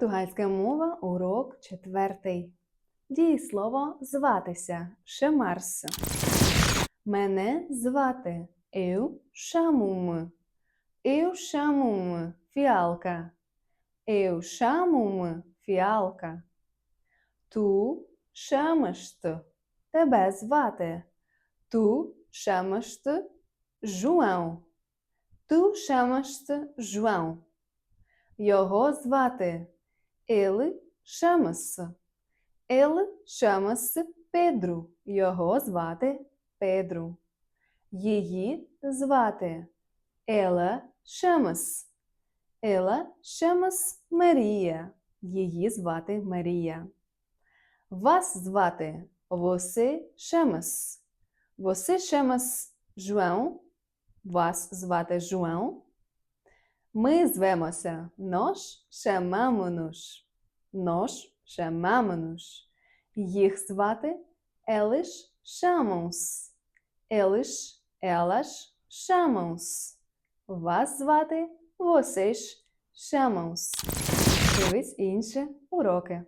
Португальська мова, урок четвертий. Дієслово зватися. Шемарс. Мене звати. Eu chamo-me. Eu chamo-me. Фіалка. Eu chamo-me. Фіалка. Tu chamas-te. Тебе звати. Tu chamas-te João. Tu chamas-te Його звати. Ele chama-se. Ele chama-se Pedro. Його звати Педру. Її звати. Ela chama-se. Ela chama-se Марія. Її звати Марія. Вас звати. Você chama-se. Você chama-se Вас звати João. Ми звемося. Nós chamamos-nos. Nós chamamos-nos. Їх звати. Eles chamam-se. Eles, elas chamam-se. Вас звати. Vocês chamam-se. Дивись інші уроки.